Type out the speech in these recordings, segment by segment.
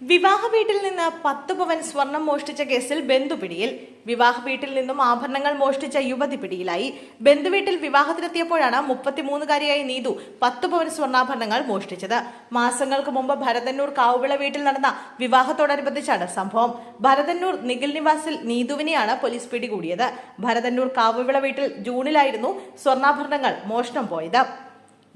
വിവാഹ വീട്ടിൽ നിന്ന് പത്ത് പവൻ സ്വർണം മോഷ്ടിച്ച കേസിൽ ബന്ധു പിടിയിൽ. വിവാഹ വീട്ടിൽ നിന്നും ആഭരണങ്ങൾ മോഷ്ടിച്ച യുവതി പിടിയിലായി. ബന്ധുവീട്ടിൽ വിവാഹത്തിനെത്തിയപ്പോഴാണ് മുപ്പത്തിമൂന്നുകാരിയായ നീതു പത്ത് പവൻ സ്വർണാഭരണങ്ങൾ മോഷ്ടിച്ചത്. മാസങ്ങൾക്ക് മുമ്പ് ഭരതന്നൂർ കാവുവിള വീട്ടിൽ നടന്ന വിവാഹത്തോടനുബന്ധിച്ചാണ് സംഭവം. ഭരതന്നൂർ നിഖിൽ നിവാസിൽ നീതുവിനെയാണ് പോലീസ് പിടികൂടിയത്. ഭരതന്നൂർ കാവുവിള വീട്ടിൽ ജൂണിലായിരുന്നു സ്വർണാഭരണങ്ങൾ മോഷണം പോയത്.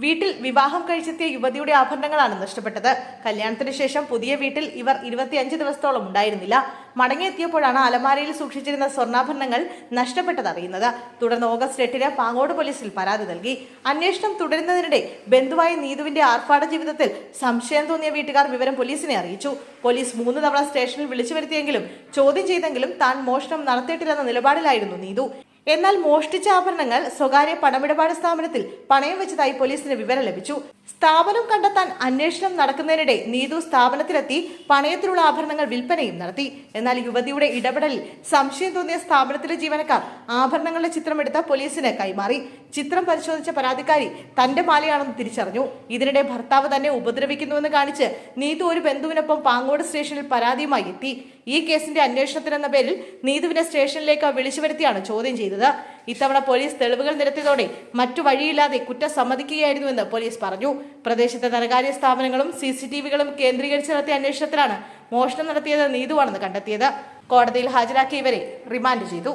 വീട്ടിൽ വിവാഹം കഴിച്ചെത്തിയ യുവതിയുടെ ആഭരണങ്ങളാണ് നഷ്ടപ്പെട്ടത്. കല്യാണത്തിന് ശേഷം പുതിയ വീട്ടിൽ ഇവർ ഇരുപത്തിയഞ്ച് ദിവസത്തോളം ഉണ്ടായിരുന്നില്ല. മടങ്ങിയെത്തിയപ്പോഴാണ് അലമാരയിൽ സൂക്ഷിച്ചിരുന്ന സ്വർണാഭരണങ്ങൾ നഷ്ടപ്പെട്ടത് അറിയുന്നത്. തുടർന്ന് ഓഗസ്റ്റ് എട്ടിന് പാങ്ങോട് പോലീസിൽ പരാതി നൽകി. അന്വേഷണം തുടരുന്നതിനിടെ ബന്ധുവായ നീതുവിന്റെ ആർഭാട ജീവിതത്തിൽ സംശയം തോന്നിയ വീട്ടുകാർ വിവരം പോലീസിനെ അറിയിച്ചു. പോലീസ് മൂന്ന് തവണ സ്റ്റേഷനിൽ വിളിച്ചു വരുത്തിയെങ്കിലും ചോദ്യം ചെയ്തെങ്കിലും താൻ മോഷണം നടത്തിയിട്ടില്ലെന്ന നിലപാടിലായിരുന്നു നീതു. എന്നാൽ മോഷ്ടിച്ച ആഭരണങ്ങൾ സ്വകാര്യ പണമിടപാട് സ്ഥാപനത്തിൽ പണയം വെച്ചതായി പോലീസിന് വിവരം ലഭിച്ചു. സ്ഥാപനം കണ്ടെത്താൻ അന്വേഷണം നടക്കുന്നതിനിടെ നീതു സ്ഥാപനത്തിലെത്തി പണയത്തിലുള്ള ആഭരണങ്ങൾ വിൽപ്പനയും നടത്തി. എന്നാൽ യുവതിയുടെ ഇടപെടലിൽ സംശയം തോന്നിയ സ്ഥാപനത്തിലെ ജീവനക്കാർ ആഭരണങ്ങളുടെ ചിത്രമെടുത്ത് പോലീസിന് കൈമാറി. ചിത്രം പരിശോധിച്ച പരാതിക്കാരി തന്റെ മാലയാണെന്ന് തിരിച്ചറിഞ്ഞു. ഇതിനിടെ ഭർത്താവ് തന്നെ ഉപദ്രവിക്കുന്നുവെന്ന് കാണിച്ച് നീതു ഒരു ബന്ധുവിനൊപ്പം പാങ്ങോട് സ്റ്റേഷനിൽ പരാതിയുമായി എത്തി. ഈ കേസിന്റെ അന്വേഷണത്തിനെന്ന പേരിൽ നീതുവിനെ സ്റ്റേഷനിലേക്ക് വിളിച്ചു വരുത്തിയാണ് ചോദ്യം ചെയ്തത്. ഇത്തവണ പോലീസ് തെളിവുകൾ നിരത്തിയതോടെ മറ്റു വഴിയില്ലാതെ കുറ്റം സമ്മതിക്കുകയായിരുന്നുവെന്ന് പോലീസ് പറഞ്ഞു. പ്രദേശത്തെ ധനകാര്യ സ്ഥാപനങ്ങളും സി സി ടി വികളും കേന്ദ്രീകരിച്ച് നടത്തിയ അന്വേഷണത്തിലാണ് മോഷണം നടത്തിയത് നീതുവാണെന്ന് കണ്ടെത്തിയത്. കോടതിയിൽ ഹാജരാക്കിയ ഇവരെ റിമാൻഡ് ചെയ്തു.